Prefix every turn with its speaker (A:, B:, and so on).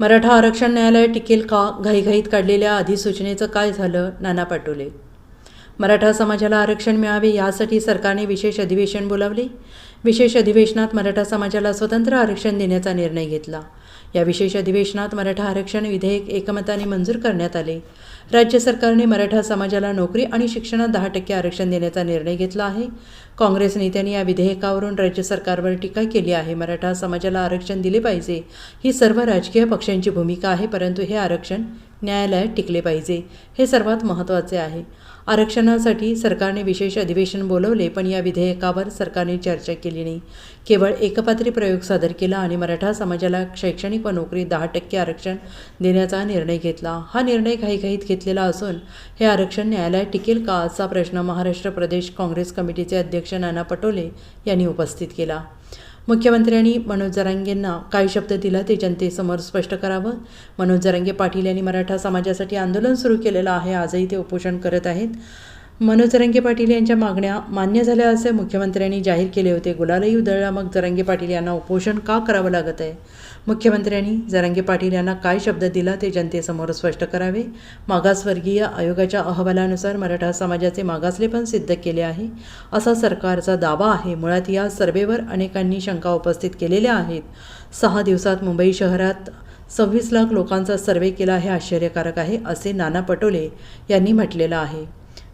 A: मराठा आरक्षण न्यायालय टिकेल का घाईघाईत काढलेल्या अधिसूचनेचं काय झालं नाना पाटोले? मराठा समाजाला आरक्षण मिळावे यासाठी सरकारने विशेष अधिवेशन बोलावले. विशेष अधिवेशनात मराठा समाजाला स्वतंत्र आरक्षण देण्याचा निर्णय घेतला. या विशेष अधिवेशनात मराठा आरक्षण विधेयक एकमताने मंजूर करण्यात आले. राज्य सरकारने मराठा समाजाला नोकरी आणि शिक्षणात दहा टक्के आरक्षण देण्याचा निर्णय घेतला आहे. काँग्रेस नेत्यांनी या विधेयकावरून राज्य सरकारवर टीका केली आहे. मराठा समाजाला आरक्षण दिले पाहिजे. ही सर्व राजकीय पक्षांची भूमिका आहे परंतु हे आरक्षण न्यायालयात टिकले पाहिजे. हे सर्वात महत्त्वाचे आहे. आरक्षणासाठी सरकारने विशेष अधिवेशन बोलवले पण या विधेयकावर सरकारने चर्चा केली नाही. केवळ एकपात्री प्रयोग सादर केला आणि मराठा समाजाला शैक्षणिक व नोकरी दहा टक्के आरक्षण देण्याचा निर्णय घेतला. हा निर्णय घाईघाईत घेतलेला असून हे आरक्षण न्यायालयात टिकेल का असा प्रश्न महाराष्ट्र प्रदेश काँग्रेस कमिटीचे अध्यक्ष नाना पटोले यांनी उपस्थित केला. मुख्यमंत्र्यांनी मनोज जरांगेंना काय शब्द दिला ते जनतेसमोर स्पष्ट करावं. मनोज जरांगे पाटील यांनी मराठा समाजासाठी आंदोलन सुरू केलेलं आहे आजही ते उपोषण करत आहेत. मनोज तरंगे पाटील यांच्या मागण्या मान्य झाल्या असे मुख्यमंत्र्यांनी जाहीर केले होते. गुलालही उधळला. मग जरंगे पाटील यांना उपोषण का करावं लागत आहे? मुख्यमंत्र्यांनी जरंगे पाटील यांना काय शब्द दिला ते जनतेसमोर स्पष्ट करावे. मागासवर्गीय आयोगाच्या अहवालानुसार मराठा समाजाचे मागासलेपण सिद्ध केले आहे. असा सरकारचा दावा आहे. मुळात या सर्वेवर अनेकांनी शंका उपस्थित केलेल्या आहेत. सहा दिवसात मुंबई शहरात सव्वीस लाख लोकांचा सर्वे केला हे आश्चर्यकारक आहे असे नाना पटोले यांनी म्हटलेलं आहे.